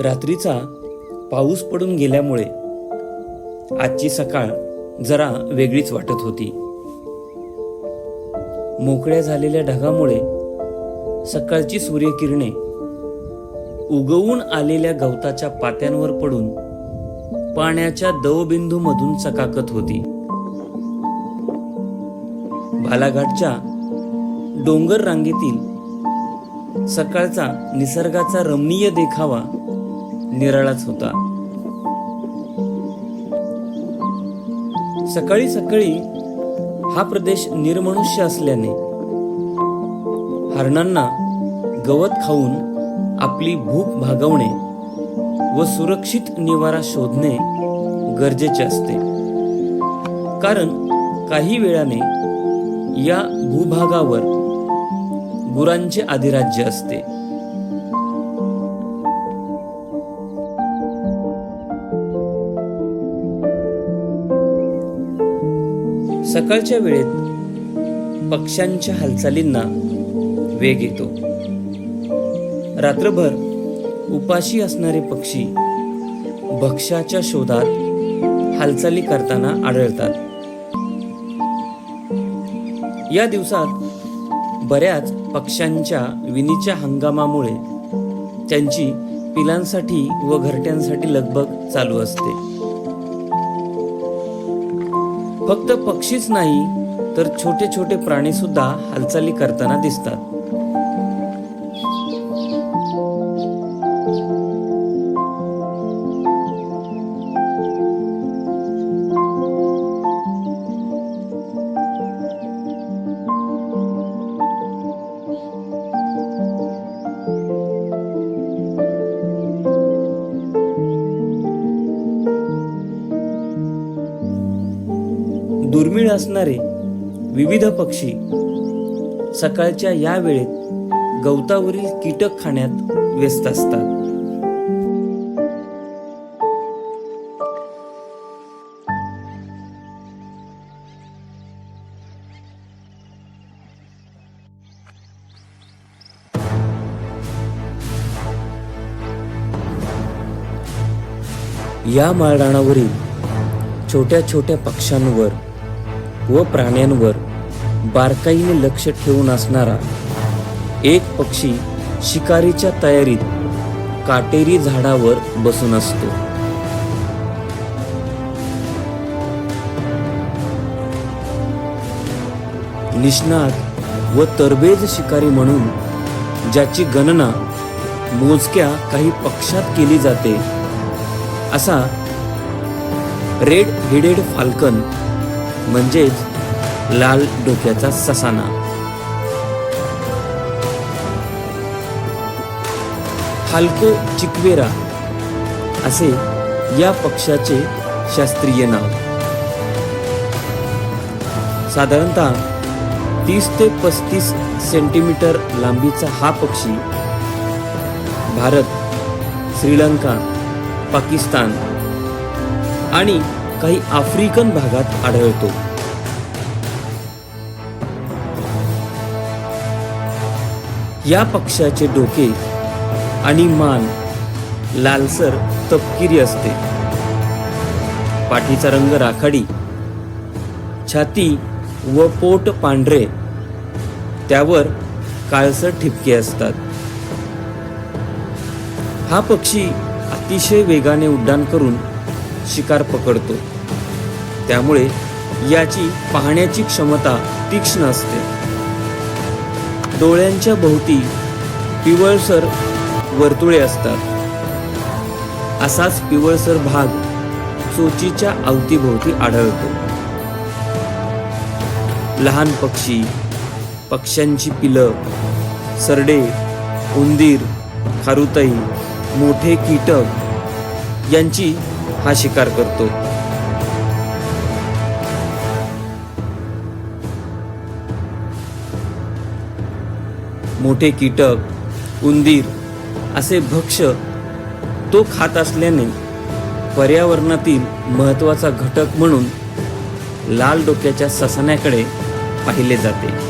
रात्रीचा पाऊस पडून गेल्यामुळे आजची सकाळ जरा वेगळीच वाटत होती. मोकळ्या झालेल्या ढगामुळे सकाळची सूर्यकिरणे उगवून आलेल्या गवताच्या पात्यांवर पडून पाण्याच्या दवबिंदूमधून चकाकत होती. बालाघाटच्या डोंगर रांगेतील सकाळचा निसर्गाचा रमणीय देखावा निराळाच होता. सकाळी सकाळी हा प्रदेश निर्मनुष्य असल्याने हरणांना गवत खाऊन आपली भूक भागवणे व सुरक्षित निवारा शोधणे गरजेचे असते. कारण काही वेळाने या भूभागावर गुरांचे अधिराज्य असते. सकाळच्या वेळेत पक्ष्यांच्या हालचालींना वेग येतो. रात्रभर उपाशी असणारे पक्षी भक्ष्याच्या शोधात हालचाली करताना आढळतात. या दिवसात बऱ्याच पक्ष्यांच्या विनीच्या हंगामामुळे त्यांची पिलांसाठी व घरट्यांसाठी लगबग चालू असते. फक्त पक्षीच नाही तर छोटे छोटे प्राणी सुद्धा हालचाली करताना दिसतात. दुर्मिळ असणारे विविध पक्षी सकाळच्या या वेळेत गवतावरील कीटक खाण्यात व्यस्त असतात. या माळरानावरील छोट्या छोट्या पक्ष्यांवर व प्राण्यांवर बारकाईने लक्ष ठेवून असणारा एक पक्षी शिकारीच्या तयारीत काटेरी झाडावर बसून असतो. निष्णात व तरबेज शिकारी म्हणून ज्याची गणना मोजक्या काही पक्षात केली जाते असा रेड हेडेड फाल्कन म्हणजेच लाल डोक्याचा ससाना. फाल्को चिकवेरा असे या पक्षाचे शास्त्रीय नाव. साधारणतः तीस ते पस्तीस सेंटीमीटर लांबीचा हा पक्षी भारत श्रीलंका पाकिस्तान आणि काही आफ्रिकन भागात आढळतो. या पक्षाचे डोके आणि मान लालसर तपकिरी असते. पाठीचा रंग राखाडी. छाती व पोट पांढरे. त्यावर काळसर ठिपके असतात. हा पक्षी अतिशय वेगाने उड्डाण करून शिकार पकडतो. त्यामुळे याची पाहण्याची क्षमता तीक्ष्ण असते. डोळ्यांच्या भोवती पिवळसर वर्तुळे असतात. असाच पिवळसर भाग चोचीच्या अवतीभोवती आढळतो. लहान पक्षी पक्ष्यांची पिलं सरडे उंदीर खारुताई मोठे कीटक यांची हा शिकार करतो. मोठे कीटक उंदीर असे भक्ष तो खात असल्याने पर्यावरणातील महत्त्वाचा घटक म्हणून लाल डोक्याच्या ससण्याकडे पाहिले जाते.